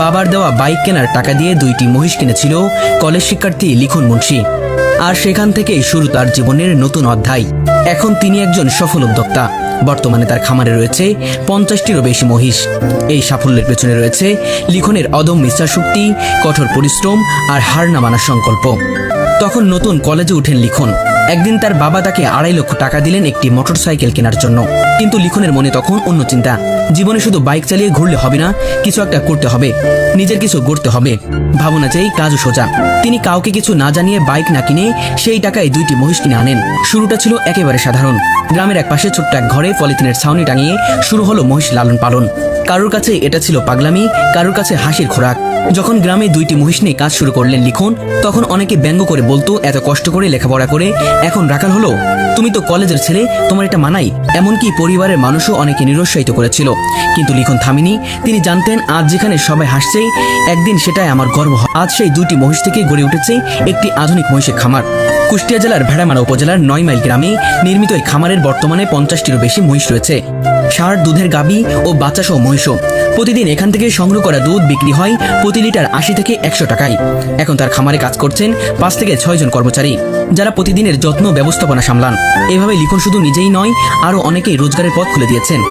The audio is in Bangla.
বাবার দেওয়া বাইক কেনার টাকা দিয়ে দুইটি মহিষ কিনেছিল কলেজ শিক্ষার্থী লিখন মুন্সি। আর সেখান থেকেই শুরু তার জীবনের নতুন অধ্যায়। এখন তিনি একজন সফল উদ্যোক্তা বর্তমানে তার খামারে রয়েছে পঞ্চাশটিরও বেশি মহিষ। এই সাফল্যের পেছনে রয়েছে লিখনের অদম্য ইচ্ছাশক্তি, কঠোর পরিশ্রম আর হার না মানার সংকল্প। তখন নতুন কলেজে উঠেন লিখন। একদিন তার বাবা তাকে আড়াই লক্ষ টাকা দিলেন একটি মোটরসাইকেল কেনার জন্য। কিন্তু লিখনের মনে তখন অন্য চিন্তা। জীবনে শুধু বাইক চালিয়ে ঘুরলে হবে না, কিছু একটা করতে হবে। নিজের কিছু গড়তে হবে। ভাবনা চাই কাজও সোজা। তিনি কাউকে কিছু না জানিয়ে বাইক না কিনে সেই টাকায় দুইটি মহিষ কিনে আনেন। শুরুটা ছিল একেবারে সাধারণ। গ্রামের এক পাশে ছোট্ট এক ঘরে পলিথিনের ছাউনি টাঙিয়ে শুরু হলো মহিষ লালন পালন। কারোর কাছে এটা ছিল পাগলামি, কারোর কাছে হাসির খোরাক। যখন গ্রামে দুইটি মহিষ নিয়ে কাজ শুরু করলেন লিখন, তখন অনেকে ব্যঙ্গ করে বলতো, এত কষ্ট করে লেখাপড়া করে এখন রাখাল হলো, তুমি তো কলেজের ছেলে, তোমার এটা মানাই, এমনকি পরিবারের মানুষও অনেকে নিরুৎসাহিত করেছিল। কিন্তু লিখন থামিনি, তিনি জানতেন আজ যেখানে সবাই হাসছেই একদিন সেটাই আমার গর্ব। আজ সেই দুটি মহিষ থেকে গড়ে উঠেছে একটি আধুনিক মহিষের খামার। কুষ্টিয়া জেলার ভেড়ামারা উপজেলার নয় মাইল গ্রামে নির্মিত এই খামারের বর্তমানে পঞ্চাশটিরও বেশি মহিষ রয়েছে। ষাঁড়, দুধের গাবি ও বাচ্চা সহ মহিষ। প্রতিদিন এখান থেকে সংগ্রহ করা দুধ বিক্রি হয় প্রতি লিটার আশি থেকে একশো টাকায়। এখন তার খামারে কাজ করছেন পাঁচ থেকে ছয়জন কর্মচারী, যারা প্রতিদিনের যত্ন ব্যবস্থাপনা সামলান। এভাবে লিখন শুধু নিজেই নয়, আরও অনেকেই রোজগারের পথ খুলে দিয়েছেন।